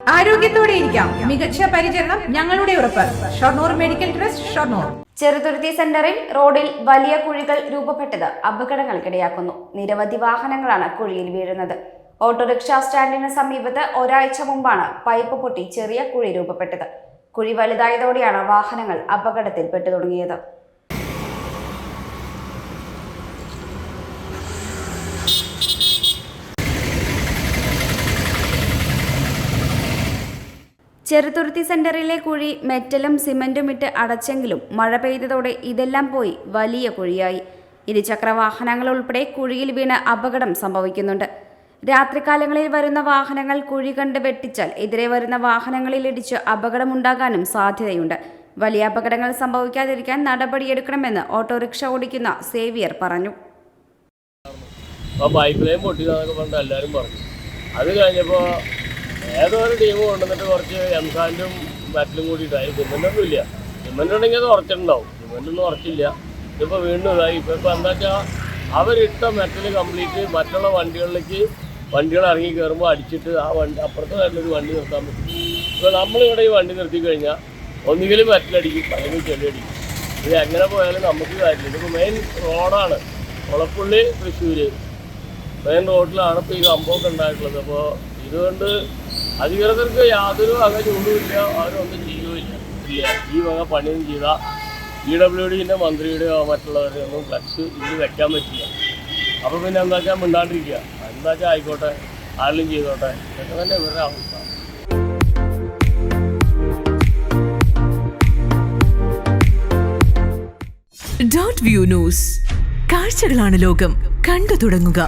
ആരോഗ്യത്തോടെ ഇരിക്കാം. മികച്ച പരിചരണം ഞങ്ങളുടെ ഉറപ്പ്. Shoranur medical trust Shoranur. Cheruthuruthy സെന്ററിൽ റോഡിൽ വലിയ കുഴികൾ രൂപപ്പെട്ടത് അപകടങ്ങൾക്കിടയാക്കുന്നു. നിരവധി വാഹനങ്ങളാണ് കുഴിയിൽ വീഴുന്നത്. ഓട്ടോറിക്ഷ സ്റ്റാൻഡിന് സമീപത്ത് ഒരാഴ്ച മുമ്പാണ് പൈപ്പ് പൊട്ടി ചെറിയ കുഴി രൂപപ്പെട്ടത്. കുഴി വലുതായതോടെയാണ് വാഹനങ്ങൾ അപകടത്തിൽപ്പെട്ടു തുടങ്ങിയത്. ചെറുതുരുത്തി സെന്ററിലെ കുഴി മെറ്റലും സിമന്റും ഇട്ട് അടച്ചെങ്കിലും മഴ പെയ്തതോടെ ഇതെല്ലാം പോയി വലിയ കുഴിയായി. ഇരുചക്ര വാഹനങ്ങൾ ഉൾപ്പെടെ കുഴിയിൽ വീണ് അപകടം സംഭവിക്കുന്നുണ്ട്. രാത്രികാലങ്ങളിൽ വരുന്ന വാഹനങ്ങൾ കുഴി കണ്ട് വെട്ടിച്ചാൽ എതിരെ വരുന്ന വാഹനങ്ങളിൽ ഇടിച്ച് അപകടമുണ്ടാകാനും സാധ്യതയുണ്ട്. വലിയ അപകടങ്ങൾ സംഭവിക്കാതിരിക്കാൻ നടപടിയെടുക്കണമെന്ന് ഓട്ടോറിക്ഷ ഓടിക്കുന്ന സേവിയർ പറഞ്ഞു. ആ പൈപ്പ് ലൈൻ പൊട്ടിയതാന്നൊക്കെ പറഞ്ഞിട്ട് എല്ലാവരും പറഞ്ഞു. അത് കഴിഞ്ഞപ്പോൾ ഏതോ ഒരു ടീം കൊണ്ടുവന്നിട്ട് കുറച്ച് എംസാൻഡും കൂടിയിട്ട് അതിൽ സിമെന്റൊന്നും ഇല്ല സിമെന്റ് ഉണ്ടെങ്കിൽ അത് ഉറച്ചിട്ടുണ്ടാവും. സിമെന്റൊന്നും ഉറച്ചില്ല. ഇപ്പോൾ വീണ്ടും ഇതായി. ഇപ്പോൾ ഇപ്പോൾ എന്താ വെച്ചാൽ അവരിട്ട മെറ്റൽ കംപ്ലീറ്റ് മറ്റുള്ള വണ്ടികളിലേക്ക് വണ്ടികൾ ഇറങ്ങി കയറുമ്പോൾ അടിച്ചിട്ട് ആ വണ്ടി അപ്പുറത്തെ സൈഡിലൊരു വണ്ടി നിർത്താൻ പറ്റും. ഇപ്പോൾ നമ്മളിവിടെ ഈ വണ്ടി നിർത്തി കഴിഞ്ഞാൽ ഒന്നുകിലും മെറ്റലടിക്കും അല്ലെങ്കിൽ ചെളിയടിക്കും ഇത് എങ്ങനെ പോയാലും നമുക്ക് കാര്യമില്ല ഇതിപ്പോൾ മെയിൻ റോഡാണ് ഒളപ്പുള്ളി തൃശ്ശൂർ മെയിൻ റോഡിലാണ് ഇപ്പോൾ ഈ സംഭവമൊക്കെ ഉണ്ടായിട്ടുള്ളത്. അപ്പോൾ ഇതുകൊണ്ട് അധികൃതർക്ക് യാതൊരു വക ചൂണ്ടുമില്ല അവരൊന്നും ചെയ്യുകയില്ല ഈ വക പണിയും ചെയ്ത ഇ ഡബ്ല്യു ഡിന്റെ മന്ത്രിയുടെയോ മറ്റുള്ളവരുടെ ഒന്നും ഫ്ലക്സ് ഇതിൽ വെക്കാൻ പറ്റില്ല. അപ്പോൾ പിന്നെ എന്താ വെച്ചാൽ മിണ്ടാണ്ടിരിക്കുക? എന്താ ആയിക്കോട്ടെ ആരെങ്കിലും ചെയ്തോട്ടെ. ഇതൊക്കെ തന്നെ ഇവരുടെ അവസ്ഥ. ഡോട്ട് വ്യൂ ന്യൂസ് കാഴ്ചകളാണ് ലോകം. കണ്ടു തുടങ്ങുക.